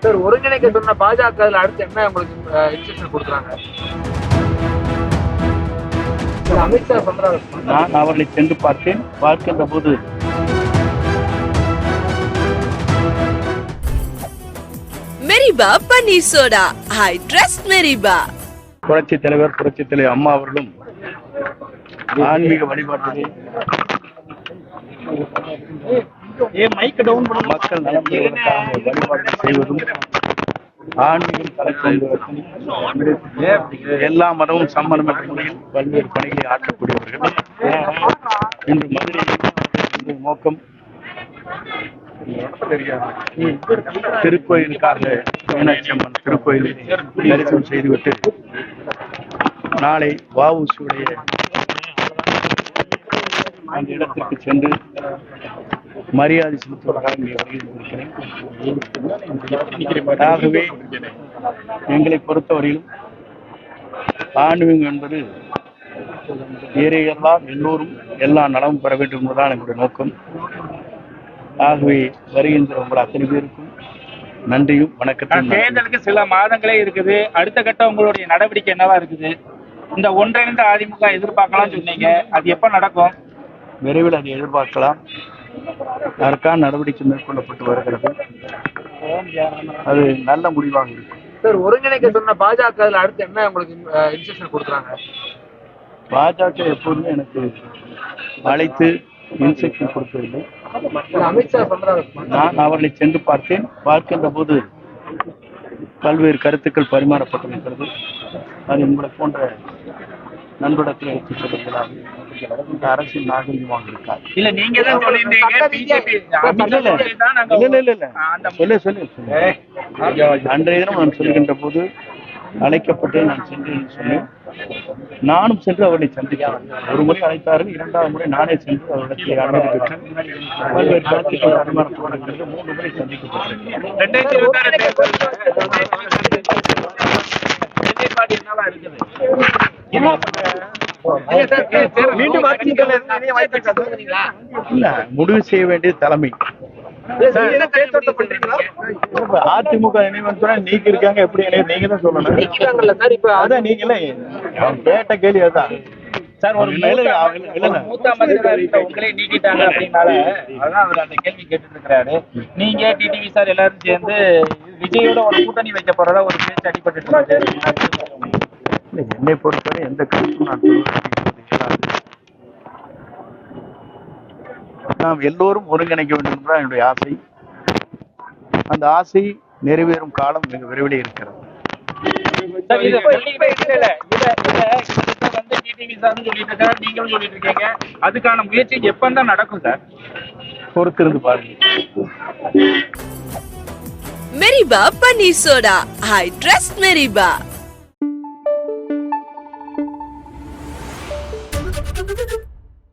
Sir ஒருங்கிணைக்க சொன்ன பாஜக அதுல அடுத்து என்ன உங்களுக்கு இன்ஸ்ட்ரக்ஷன் கொடுக்குறாங்க? சார், அமித்ஷா சொல்றாரு. நான் அவர்களை சென்று பார்த்தேன் பார்க்கின்ற போது மெரிபா பன்னீர் சோடா. I trust மெரிபா. புரட்சி தலைவர் புரட்சி தலைவர் அம்மா அவர்களும் ஆன்மீக வழிபாட்டிலே மக்கள் நலம் வழிபாடு செய்வதும் ஆன்மீகம் தலைக்கொண்டு எல்லா மதமும் சம்மதம் பல்வேறு பணிகளை ஆற்றக்கூடியவர்கள். இன்று மதுரை நோக்கம் திருக்கோயிலுக்காக மீனாட்சி அம்மன் திருக்கோயிலை தரிசனம் செய்துவிட்டு நாளை வாவுசியுடைய அந்த இடத்திற்கு சென்று மரியாதை வருகிறேன். ஆகவே எங்களை பொறுத்தவரையிலும் ஆன்மீகம் என்பது ஏறையெல்லாம் எல்லோரும் எல்லா நலமும் பெற வேண்டும் என்பதுதான் எங்களுடைய நோக்கம். ஆகவே வருகின்ற உங்கள் அத்தனை பேருக்கும் நன்றியும் வணக்கத்தையும். தேர்தலுக்கு சில மாதங்களே இருக்குது. அடுத்த கட்டம் உங்களுடைய நடவடிக்கை என்னவா இருக்குது? இந்த ஒன்றிணைந்த அதிமுக எதிர்பார்க்கலாம் சொன்னீங்க. அது எப்ப நடக்கும்? விரைவில் அதை எதிர்பார்க்கலாம். அதற்கான நடவடிக்கை மேற்கொள்ளப்பட்டு வருகிறது. அது நல்ல முடிவாக இருக்கும் சார் ஒருங்கிணைக்க சொன்ன பாஜக அதுல அடுத்து என்ன உங்களுக்கு இன்ஸ்ட்ரக்ஷன் கொடுக்குறாங்க? பாஜக எப்போதுமே எனக்கு அழைத்து இன்ஸ்ட்ரக்ஷன் கொடுக்கவில்லை. அமித்ஷா சொல்றாரு. நான் அவர்களை சென்று பார்த்தேன். பார்க்கின்ற போது பல்வேறு கருத்துக்கள் பரிமாறப்பட்டிருக்கிறது. அது உங்களை போன்ற நண்பரிடத்தில் எடுத்துச் செல்லுகிறார் இந்த அரசியல் நாகரிகமாக இருக்காது. இல்ல நீங்க தான் சொல்லியிருந்தீங்க பிஜேபி இல்ல இல்ல இல்ல. இல்ல இல்ல அந்த சொல்லு சொல்லு சொல்லு. அன்றைய தினம் நான் சொல்கின்ற போது அழைக்கப்பட்டு நான் சென்று என்று சொன்னேன். நானும் சென்று அவர்களை சந்தித்தேன். ஒரு முறை அழைத்தார்கள் இரண்டாவது முறை நானே சென்று அவரிடத்தில் அனுமதி பெற்று பல்வேறு கருத்துக்கள் பரிமாறப்பட்டிருக்கிறது மூன்று முறை சந்திக்கப்பட்டிருக்கிறேன் இல்ல முடிவு செய்ய வேண்டியது தலைமை. அதிமுக இணைவன் நீக்கி இருக்காங்க எப்படி இணைய நீங்க தான் சொல்லணும். நீக்கிறாங்கல்ல சார் இப்ப அதான் நீங்களே கேட்ட கேள்வி அதான் சார் ஒரு. மூத்த அமைச்சரா இருந்த உங்களே நீக்கிட்டாங்க அப்படின்னால அதான் அவர் அந்த கேள்வி கேட்டுட்டு இருக்கிறாரு நீங்க டிடிவி சார் எல்லாரும் சேர்ந்து விஜயோட ஒரு கூட்டணி வைக்க போறதா ஒரு பேச்சு அடிபட்டு இல்ல, என்னை பொறுத்தவரை எந்த கருத்தும் நான் சொல்வதற்கு இயலாது. நாம் எல்லோரும் ஒருங்கிணைக்க வேண்டும் என்பதுதான் என்னுடைய ஆசை. அந்த ஆசை நிறைவேறும் காலம் மிக விரைவில் இருக்கிறது. அதுக்கான முயற்சி எப்பந்தான் நடக்கும் சார்? பொறுத்திருந்து பாருங்க. மெரிபா பன்னீர் சோடா. I trust மெரிபா.